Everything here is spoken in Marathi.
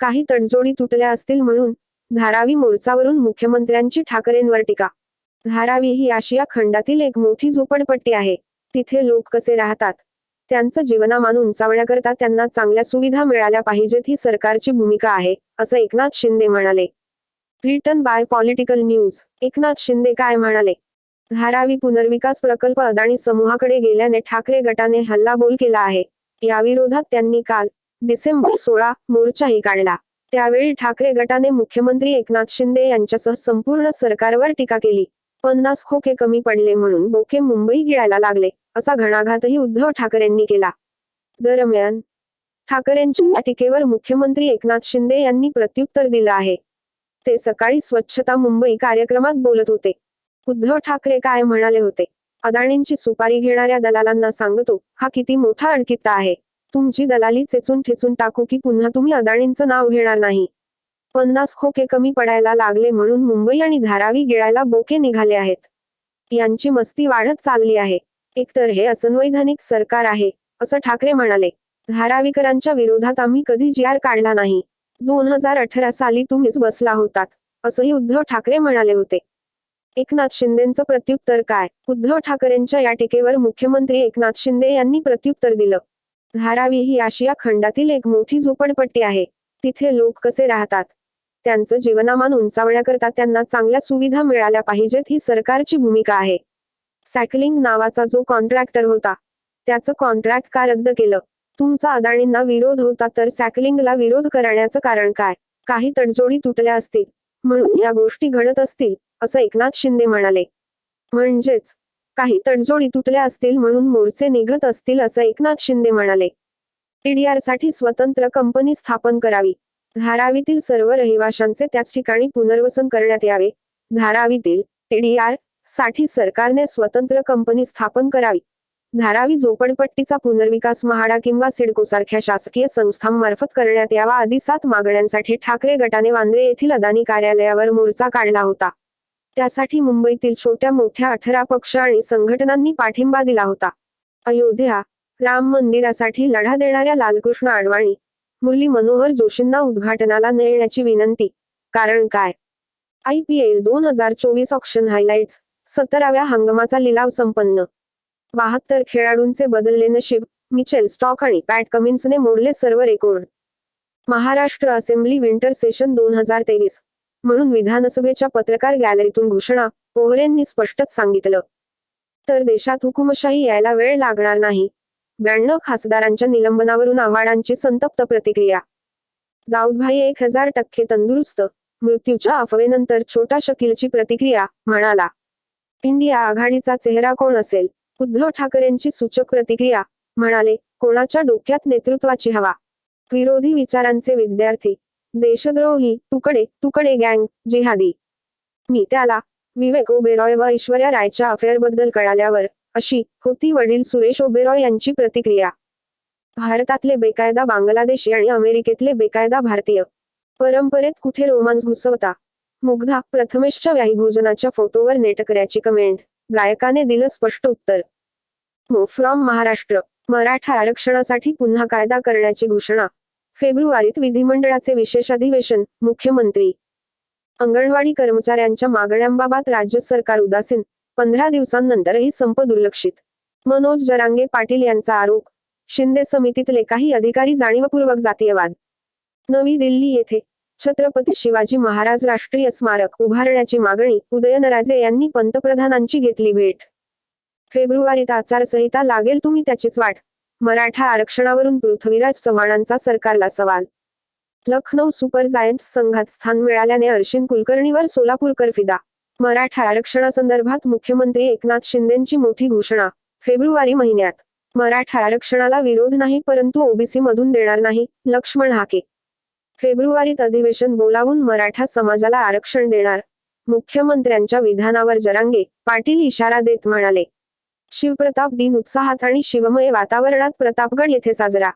काही तडजोडी तुटल्या असतील म्हणून धारावी मोर्चावरून मुख्यमंत्र्यांची ठाकरेंवर टीका. धारावी ही आशिया खंडातील एक मोठी झोपडपट्टी आहे. तिथे लोक कसे राहतात? त्यांचं जीवनामान उंचावण्याकरता त्यांना चांगल्या सुविधा मिळाल्या पाहिजेत ही सरकारची भूमिका आहे असं एकनाथ शिंदे म्हणाले. Return by political news Eknath Shinde काय म्हणाले? धारावी पुनर्विकास प्रकल्प अदाणी समूहाकडे गेल्याने ठाकरे गटाने हल्लाबोल केला आहे. याविरोधात त्यांनी काल डिसेंबर सोळा मोर्चाही काढला. त्यावेळी ठाकरे गटाने मुख्यमंत्री एकनाथ शिंदे यांच्यासह संपूर्ण सरकारवर टीका केली. पन्नास खोके कमी पडले म्हणून बोके मुंबई गिळायला लागले असा घणाघातही उद्धव ठाकरेंनी केला. दरम्यान ठाकरेंच्या या टीकेवर मुख्यमंत्री एकनाथ शिंदे यांनी प्रत्युत्तर दिलं आहे. ते सकाळी स्वच्छता मुंबई कार्यक्रमात बोलत होते. उद्धव ठाकरे काय म्हणाले होते? अदाणींची सुपारी घेणाऱ्या दलालांना सांगतो हा किती मोठा अडकित्ता आहे. तुमची दलाली चेचून ठेचून टाकू की पुन्हा तुम्ही अदाणींचं नाव घेणार नाही. पन्नास खोके कमी पडायला लागले म्हणून मुंबई आणि धारावी गिळायला बोके निघाले आहेत. यांची मस्ती वाढत चालली आहे. एकतर हे असंवैधानिक सरकार आहे असं ठाकरे म्हणाले. धारावीकरांच्या विरोधात आम्ही कधी जी आर काढला नाही. दोन हजार अठरा साली तुम्हीच बसला होतात असंही उद्धव ठाकरे म्हणाले होते. एकनाथ शिंदेचं प्रत्युत्तर काय? उद्धव ठाकरेंच्या या टीकेवर मुख्यमंत्री एकनाथ शिंदे यांनी प्रत्युत्तर दिलं. धारावी ही आशिया खंडातील एक मोठी झोपडपट्टी आहे. तिथे लोक कसे राहतात? त्यांचं जीवनामान उंचावण्याकरता त्यांना चांगल्या सुविधा मिळाल्या पाहिजेत ही सरकारची भूमिका आहे. सायकलिंग नावाचा जो कॉन्ट्रॅक्टर होता त्याचं कॉन्ट्रॅक्ट का रद्द केलं? तुमचा अदाणींना विरोध होता तर सायकलिंगला विरोध करण्याचं कारण काय? काही तडजोडी तुटल्या असतील म्हणून या गोष्टी घडत असतील असं एकनाथ शिंदे म्हणाले. म्हणजेच काही तडजोडी तुटल्या असतील म्हणून मोर्चे निघत असतील असं एकनाथ शिंदे म्हणाले. टीडीआरसाठी स्वतंत्र कंपनी स्थापन करावी. धारावीतील सर्व रहिवाशांचे त्याच ठिकाणी पुनर्वसन करण्यात यावे. धारावीतील टीडीआरसाठी सरकारने स्वतंत्र कंपनी स्थापन करावी. धारावी झोपडपट्टीचा पुनर्विकास म्हाडा किंवा सिडको सारख्या शासकीय संस्थांमार्फत करण्यात यावा आदी सात मागण्यांसाठी ठाकरे गटाने वांद्रे येथील अदानी कार्यालयावर मोर्चा काढला होता. त्यासाठी मुंबईतील छोट्या मोठ्या अठरा पक्ष आणि संघटनांनी पाठिंबा दिला होता. अयोध्या राम मंदिरासाठी लढा देणाऱ्या लालकृष्ण अडवाणी मुरली मनोहर जोशींना उद्घाटनाला न येण्याची विनंती. कारण काय? आय पी एल दोन हजार चोवीस ऑप्शन हायलाइट्स सतराव्या हंगामाचा लिलाव संपन्न. बहात्तर खेळाडूंचे बदलले नशीब मिचेल स्टॉक आणि पॅट कमिन्सने मोडले सर्व record. Maharashtra assembly winter session दोन हजार तेवीस. म्हणून विधानसभेच्या पत्रकार गॅलरीतून घोषणा पोहरेंनी स्पष्टच सांगितलं. तर देशात हुकुमशाही यायला वेळ लागणार नाही. ब्याण्णव खासदारांच्या निलंबनावरून आव्हाडांची संतप्त प्रतिक्रिया. दाऊदभाई एक हजार टक्के तंदुरुस्त मृत्यूच्या अफवेनंतर छोटा शकीलची प्रतिक्रिया म्हणाला. इंडिया आघाडीचा चेहरा कोण असेल? उद्धव ठाकरेंची सूचक प्रतिक्रिया म्हणाले कोणाच्या डोक्यात नेतृत्वाची हवा? विरोधी विचारांचे विद्यार्थी देशद्रोही तुकडे तुकडे गँग जिहादी. मी त्याला विवेक ओबेरॉय व ऐश्वर्या रायच्या अफेअरबद्दल कळाल्यावर अशी होती वडील सुरेश ओबेरॉय यांची प्रतिक्रिया. भारतातले बेकायदा बांगलादेशी आणि अमेरिकेतले बेकायदा भारतीय. परंपरेत कुठे रोमांस घुसवता? मुग्धा प्रथमेशच्या व्याहीभोजनाच्या फोटोवर नेटकऱ्याची कमेंट गायकाने दिलं स्पष्ट उत्तर. फ्रॉम महाराष्ट्र मराठा आरक्षणासाठी पुन्हा कायदा करण्याची घोषणा. फेब्रुवारीत विधिमंडळाचे विशेष अधिवेशन मुख्यमंत्री अंगणवाडी कर्मचाऱ्यांच्या मागण्यांबाबत राज्य सरकार उदासीन पंधरा दिवसांनंतरही संप दुर्लक्षित. मनोज जरांगे पाटील यांचा आरोप शिंदे समितीतले काही अधिकारी जाणीवपूर्वक जातीयवाद. नवी दिल्ली येथे छत्रपती शिवाजी महाराज राष्ट्रीय स्मारक उभारण्याची मागणी उदयनराजे यांनी पंतप्रधानांची घेतली भेट. फेब्रुवारीत आचारसंहिता लागेल तुम्ही त्याचीच वाट मराठा आरक्षणावरून पृथ्वीराज चव्हाणांचा सरकारला सवाल. लखनौ सुपर जायंट्स संघात स्थान मिळाल्याने अर्शिन कुलकर्णीवर सोलापूरकर फिदा मराठा आरक्षणासंदर्भात मुख्यमंत्री एकनाथ शिंदेंची मोठी घोषणा फेब्रुवारी महिन्यात. मराठा आरक्षणाला विरोध नाही परंतु ओबीसी मधून देणार नाही लक्ष्मण हाके. फेब्रुवारीत अधिवेशन बोलावून मराठा समाजाला आरक्षण देणार मुख्यमंत्र्यांच्या विधानावर जरांगे पाटील इशारा देत म्हणाले. शिवप्रताप दिन उत्साहात आणि शिवमय वातावरणात प्रतापगड येथे साजरा.